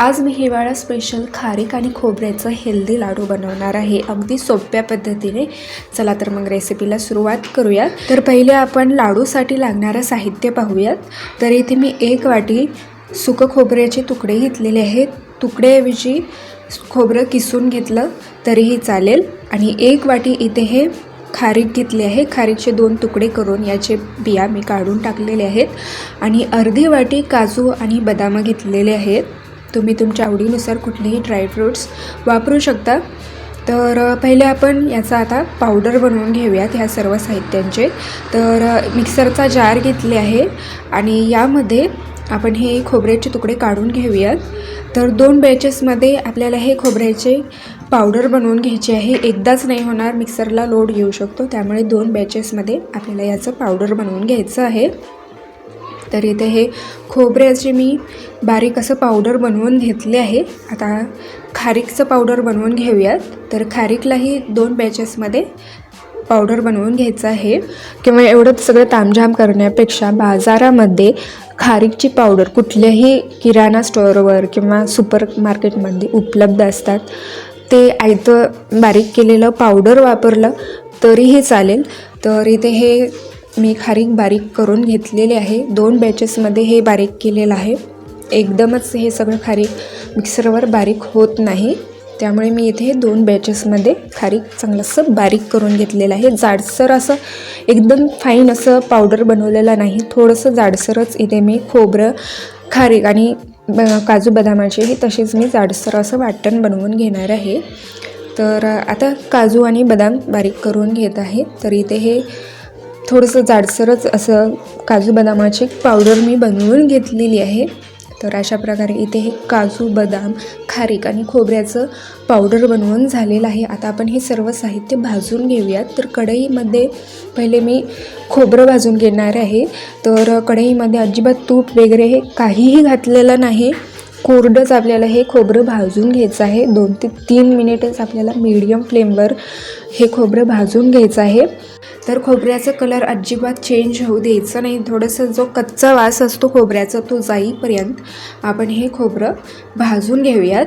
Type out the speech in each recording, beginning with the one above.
आज मी हिवाळा स्पेशल खारीक आणि खोबऱ्याचं हेल्दी लाडू बनवणार आहे. अगदी सोप्या पद्धतीने. चला तर मग रेसिपीला सुरुवात करूयात. तर पहिले आपण लाडूसाठी लागणारं साहित्य पाहूयात. तर इथे मी एक वाटी सुकं खोबऱ्याचे तुकडे घेतलेले आहेत. तुकड्याऐवजी खोबरं किसून घेतलं तरीही चालेल. आणि एक वाटी इथे हे खारीक घेतली आहे. खारीकचे दोन तुकडे करून याचे बिया मी काढून टाकलेले आहेत. आणि अर्धी वाटी काजू आणि बदाम घेतलेले आहेत. तुम्ही तुमच्या आवडीनुसार कुठलेही ड्रायफ्रूट्स वापरू शकता. तर पहिले आपण याचा आता पावडर बनवून घेऊयात ह्या सर्व साहित्यांचे. तर मिक्सरचा जार घेतले आहे आणि यामध्ये आपण हे खोबऱ्याचे तुकडे काढून घेऊयात. तर दोन बॅचेसमध्ये आपल्याला हे खोबऱ्याचे पावडर बनवून घ्यायचे आहे. एकदाच नाही होणार मिक्सरला लोड येऊ शकतो. त्यामुळे दोन बॅचेसमध्ये आपल्याला याचं पावडर बनवून घ्यायचं आहे. तर इथे हे खोबऱ्याचे मी बारीक असं पावडर बनवून घेतले आहे. आता खारीकचं पावडर बनवून घेऊयात. तर खारीकलाही दोन बॅचेसमध्ये पावडर बनवून घ्यायचं आहे. किंवा एवढं सगळं तामझाम करण्यापेक्षा बाजारामध्ये खारीकची पावडर कुठल्याही किराणा स्टोअरवर किंवा सुपर मार्केटमध्ये उपलब्ध असतात. ते आयतं बारीक केलेलं पावडर वापरलं तरीही चालेल. तर इथे हे मी खारीक बारीक करून घेतलेले आहे. दोन बॅचेसमध्ये हे बारीक केलेलं आहे. एकदमच हे सगळं खारीक मिक्सरवर बारीक होत नाही. त्यामुळे मी इथे दोन बॅचेसमध्ये खारीक चांगलंसं बारीक करून घेतलेलं आहे. जाडसर असं एकदम फाईन असं पावडर बनवलेलं नाही. थोडंसं जाडसरच इथे मी खोबरं खारीक आणि ब काजू बदामाचेही तसेच मी जाडसर असं वाटण बनवून घेणार आहे. तर आता काजू आणि बदाम बारीक करून घेत आहे. तर इथे हे थोडंसं जाडसरच असं काजू बदामाची पावडर मी बनवून घेतलेली आहे. तर अशा प्रकारे इथे हे काजू बदाम खारीक आणि खोबऱ्याचं पावडर बनवून झालेलं आहे. आता आपण हे सर्व साहित्य भाजून घेऊयात. तर कढईमध्ये पहिले मी खोबरं भाजून घेणार आहे. तर कढईमध्ये अजिबात तूप वगैरे हे काहीही घातलेलं नाही. कोरडंच आपल्याला हे खोबरं भाजून घ्यायचं आहे. दोन ते तीन मिनिटच आपल्याला मीडियम फ्लेमवर हे खोबरं भाजून घ्यायचं आहे. तर खोबऱ्याचा कलर अजिबात चेंज होऊ द्यायचं नाही. थोडंसं जो कच्चा वास असतो खोबऱ्याचा तो जाईपर्यंत आपण हे खोबरं भाजून घेऊयात.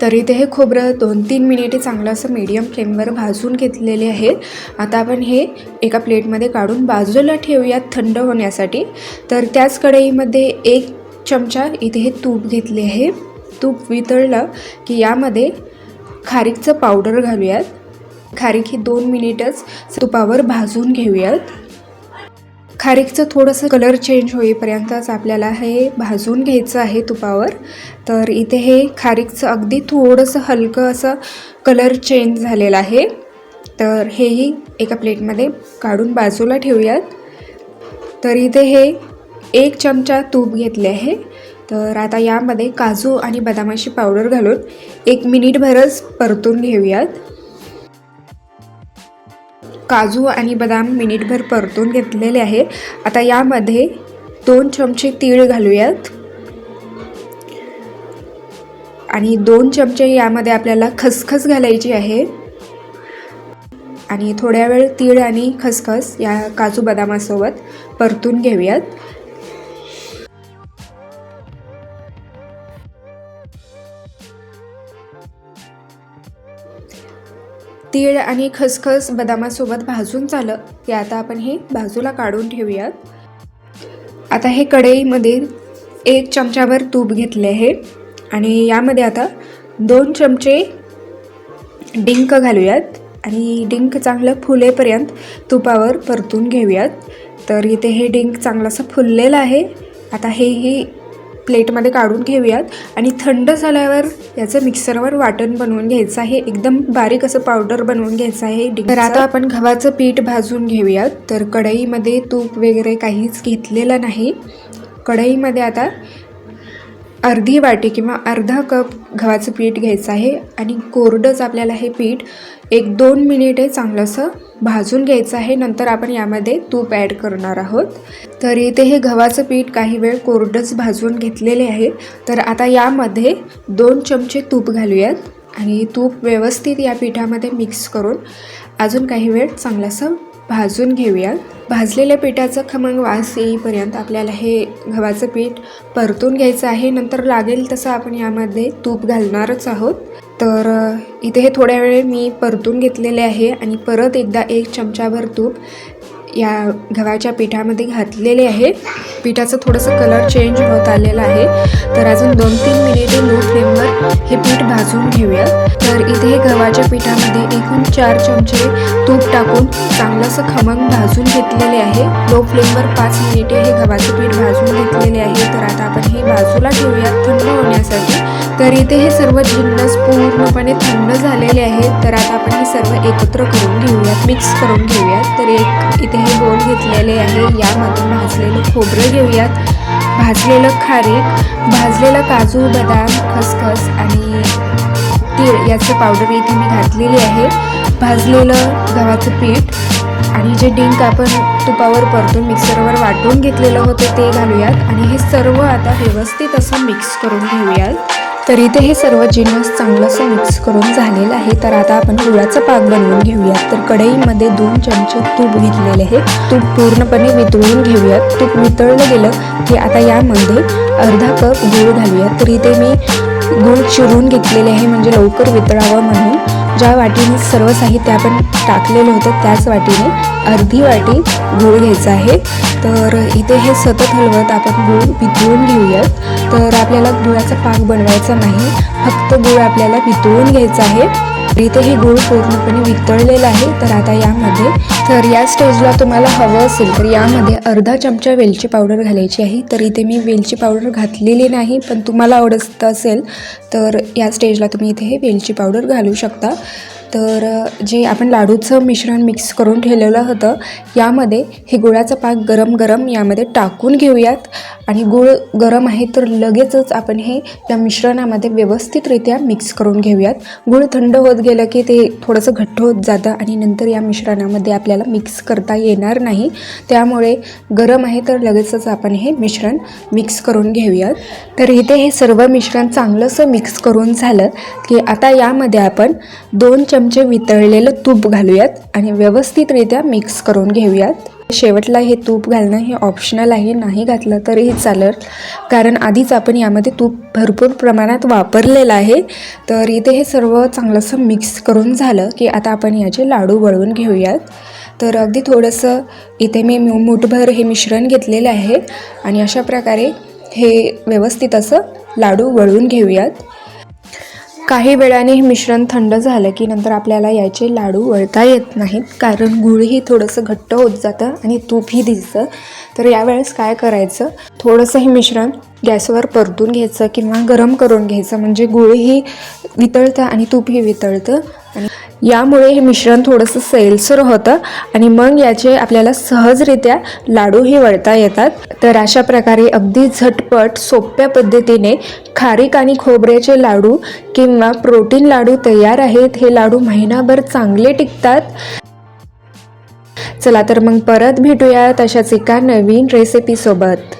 तरी ते हे खोबरं दोन तीन मिनिटे चांगलं असं मीडियम फ्लेमवर भाजून घेतलेले आहे आता आपण हे एका प्लेटमध्ये काढून बाजूला ठेवूयात थंड होण्यासाठी. तर त्याच कढईमध्ये एक चमचा इथे हे तूप घेतले आहे. तूप वितळलं की यामध्ये खारीकचं पावडर घालूयात. खारीक ही दोन मिनिटच तुपावर भाजून घेऊयात. खारीकचं थोडंसं कलर चेंज होईपर्यंतच आपल्याला हे भाजून घ्यायचं आहे तुपावर. तर इथे हे खारीकचं अगदी थोडंसं हलकं असं कलर चेंज झालेलं आहे. तर हेही एका प्लेटमध्ये काढून बाजूला ठेवूयात. तर इथे हे एक चमचा तूप घेतले आहे. तर आता यामध्ये काजू आणि बदामाची पावडर घालून एक मिनिटभरच परतून घेऊयात. काजू आणि बदाम मिनिटभर परतून घेतलेले आहे. आता यामध्ये दोन चमचे तीळ घालूयात. आणि दोन चमचे यामध्ये आपल्याला खसखस घालायची आहे. आणि थोड्या वेळ तीळ आणि खसखस या काजू बदामासोबत परतून घेऊयात. तीळ आणि खसखस बदामासोबत भाजून झालं. की आता आपण हे बाजूला काढून ठेवूयात. आता हे कढईमध्ये एक चमचाभर तूप घेतले आहे. आणि यामध्ये आता दोन चमचे डिंक घालूयात. आणि डिंक चांगलं फुलेपर्यंत तुपावर परतून घेऊयात. तर इथे हे डिंक चांगलंसं फुललेलं आहे. आता हेही प्लेटमध्ये काढून घेऊयात. आणि थंड झाल्यावर याचं मिक्सरवर वाटण बनवून घ्यायचं आहे. एकदम बारीक असं पावडर बनवून घ्यायचं आहे. तर आता आपण गव्हाचं पीठ भाजून घेऊयात. तर कढईमध्ये तूप वगैरे काहीच घेतलेलं नाही. कढईमध्ये आता अर्धी वाटी किंवा अर्धा कप गव्हाचं पीठ घ्यायचं आहे आणि कोरडंच आपल्याला हे पीठ एक दोन मिनिटे चांगलंसं भाजून घ्यायचं आहे. नंतर आपण यामध्ये तूप ॲड करणार आहोत. तर इथे हे गव्हाचं पीठ काही वेळ कोरडंच भाजून घेतलेले आहे. तर आता यामध्ये दोन चमचे तूप घालूयात आणि तूप व्यवस्थित या पिठामध्ये मिक्स करून अजून काही वेळ चांगलंसं भाजून घेऊया. भाजलेल्या पिठाचा खमंग वास येईपर्यंत आपल्याला हे गव्हाचं पीठ परतून घ्यायचं आहे. नंतर लागेल तसं आपण यामध्ये तूप घालणारच आहोत. तर इथे हे थोड्या वेळ मी परतून घेतलेले आहे आणि परत एकदा एक चमचाभर तूप या गव्हाच्या पिठामध्ये घातलेले आहे. पिठाचं थोडंसं कलर चेंज होत आलेलं आहे. तर अजून दोन तीन मिनिटे लो फ्लेमवर हे पीठ भाजून घेऊया. तर इथे हे गव्हाच्या पिठामध्ये एकूण चार चमचे तूप टाकून चांगलंसं खमंग भाजून घेतलेले आहे. लो फ्लेमवर पाच मिनिटे हे गव्हाचं पीठ भाजून घेतलेले आहे. तर आता आपण हे बाजूला ठेवूया थंड होण्यासाठी. तर इथे हे सर्व जिन्नस पूर्णपणे थंड झालेले आहेत. तर आता आपण हे सर्व एकत्र करून घेऊयात मिक्स करून घेऊयात. तर एक इथे हे बोल घेतलेले आहे. यामधून भाजलेलं खोबरं घेऊयात. भाजलेलं खारीक भाजलेलं काजू बदाम खसखस आणि तीळ याचं पावडर इथे मी घातलेली आहे. भाजलेलं गव्हाचं पीठ आणि जे डिंक आपण तुपावर परतून मिक्सरवर वाटून घेतलेलं होतं ते घालूयात. आणि हे सर्व आता व्यवस्थित असं मिक्स करून घेऊयात. तर इथे हे सर्व जिन्नस चांगलंसं मिक्स करून झालेलं आहे. तर आता आपण गुळाचा पाक बनवून घेऊयात. तर कढईमध्ये दोन चमचे तूप घेतलेले आहे. तूप पूर्णपणे वितळून घेऊयात. तूप वितळलं गेलं की आता यामध्ये अर्धा कप गूळ घालूयात. तर इथे मी गूळ चिरून घेतलेले आहे. म्हणजे लवकर वितळावं म्हणून. ज्या वाटीने सर्व साहित्य आपण टाकलेलं होतं त्याच वाटीने अर्धी वाटी गूळ घ्यायचा आहे. तर इथे हे सतत हलवत आपण गूळ पितळून घेऊयात. तर आपल्याला गुळाचा पाक बनवायचा नाही. फक्त गूळ आपल्याला पितळून घ्यायचा आहे. इथे हे गूळ पूर्णपणे वितळलेलं आहे. तर आता यामध्ये तर या स्टेजला तुम्हाला हवं असेल तर यामध्ये अर्धा चमचा वेलची पावडर घालायची आहे. तर इथे मी वेलची पावडर घातलेली नाही पण तुम्हाला आवडत असेल तर या स्टेजला तुम्ही इथे हे वेलची पावडर घालू शकता. तर जे आपण लाडूचं मिश्रण मिक्स करून ठेवलेलं होतं यामध्ये हे गुळाचा पाक गरम गरम यामध्ये टाकून घेऊयात. आणि गूळ गरम आहे तर लगेचच आपण हे या मिश्रणामध्ये व्यवस्थितरित्या मिक्स करून घेऊयात. गूळ थंड होत गेलं की ते थोडंसं घट्ट होत जातं आणि नंतर या मिश्रणामध्ये आपल्याला मिक्स करता येणार नाही. त्यामुळे गरम आहे तर लगेचच आपण हे मिश्रण मिक्स करून घेऊयात. तर इथे हे सर्व मिश्रण चांगलंसं मिक्स करून झालं की आता यामध्ये आपण दोन चमचे वितळलेलं तूप घालूयात आणि व्यवस्थितरित्या मिक्स करून घेऊयात. शेवटला हे तूप घालणं हे ऑप्शनल आहे नाही घातलं तरीही चालेल. कारण आधीच आपण यामध्ये तूप भरपूर प्रमाणात वापरलेलं आहे. तर इथे हे सर्व चांगलंसं मिक्स करून झालं की आता आपण याचे लाडू वळवून घेऊयात. तर अगदी थोडंसं इथे मी मुठभर मूठभर हे मिश्रण घेतलेलं आहे आणि अशा प्रकारे हे व्यवस्थित असं लाडू वळवून घेऊयात. काही वेळाने हे मिश्रण थंड झालं की नंतर आपल्याला याचे लाडू वळता येत नाहीत. कारण गुळही थोडंसं घट्ट होत जातं आणि तूपही दिसतं. तर यावेळेस काय करायचं? थोडंसं हे मिश्रण गॅसवर परतून घ्यायचं किंवा गरम करून घ्यायचं. म्हणजे गुळही वितळतं आणि तूपही वितळतं. आणि यामुळे हे मिश्रण थोडंसं सैलसर होतं आणि मग याचे आपल्याला सहजरित्या लाडूही वळता येतात. तर अशा प्रकारे अगदी झटपट सोप्या पद्धतीने खारीक आणि खोबऱ्याचे लाडू किंवा प्रोटीन लाडू तयार आहेत. हे लाडू महिनाभर चांगले टिकतात. चला तर मग परत भेटूया तशाच एका नवीन रेसिपीसोबत